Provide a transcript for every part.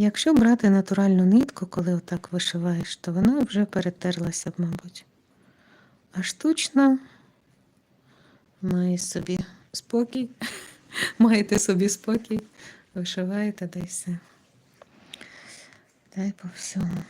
Якщо брати натуральну нитку, коли отак вишиваєш, то вона вже перетерлася б, мабуть. А штучна має собі спокій, маєте собі спокій, вишиваєте да й все. Та й по всьому.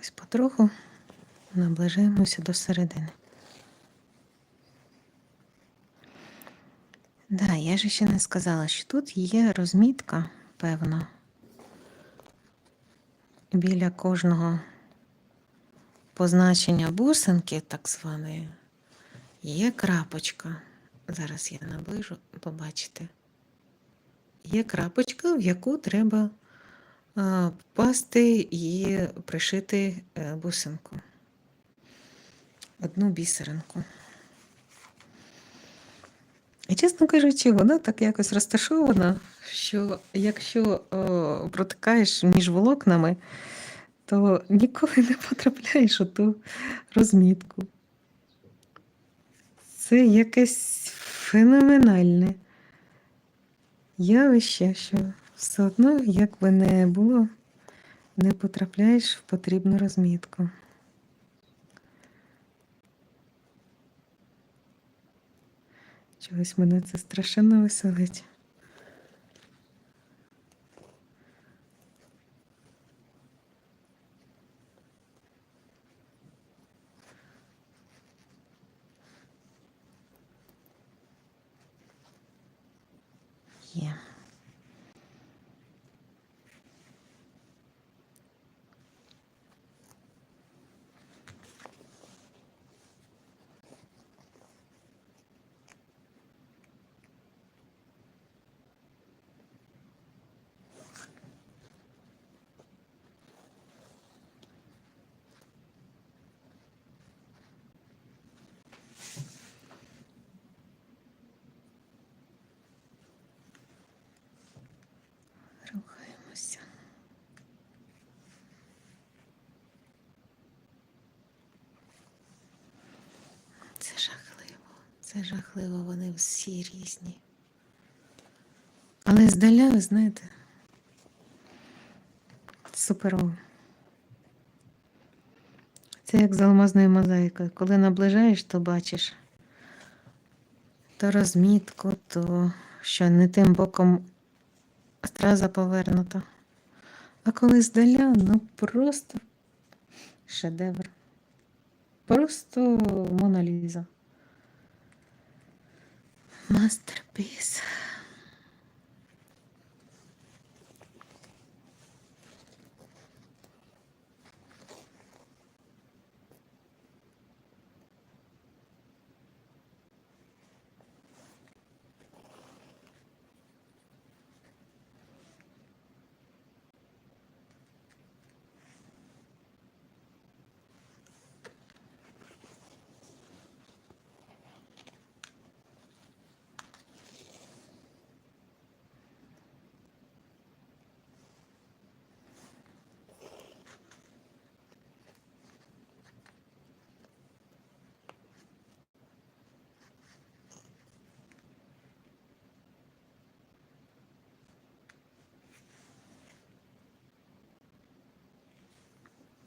Ось потроху наближаємося до середини. Да, я ж ще не сказала, що тут є розмітка, певна, біля кожного позначення бусинки, так званої, є крапочка. Зараз я наближу, побачите. Є крапочка, в яку треба впасти і пришити е, бусинку. Одну бісеринку. І, чесно кажучи, вона так якось розташована, що якщо о, протикаєш між волокнами, то ніколи не потрапляєш у ту розмітку. Це якесь феноменальне явище, що все одно, як би не було, не потрапляєш в потрібну розмітку. Чогось мене це страшенно веселить. Рухаємося. Це жахливо. Це жахливо, вони всі різні. Але здаля, ви знаєте, суперово. Це як з алмазною мозаїкою. Коли наближаєш, то бачиш то розмітку, то що не тим боком страза повернута. А коли здаля, ну просто шедевр. do Mona Lisa. Masterpiece.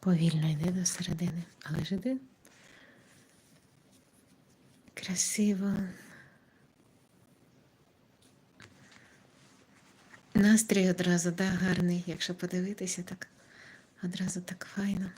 Повільно йди до середини, але ж йди. Красиво. Настрій одразу, да, гарний, якщо подивитися, так одразу так файно.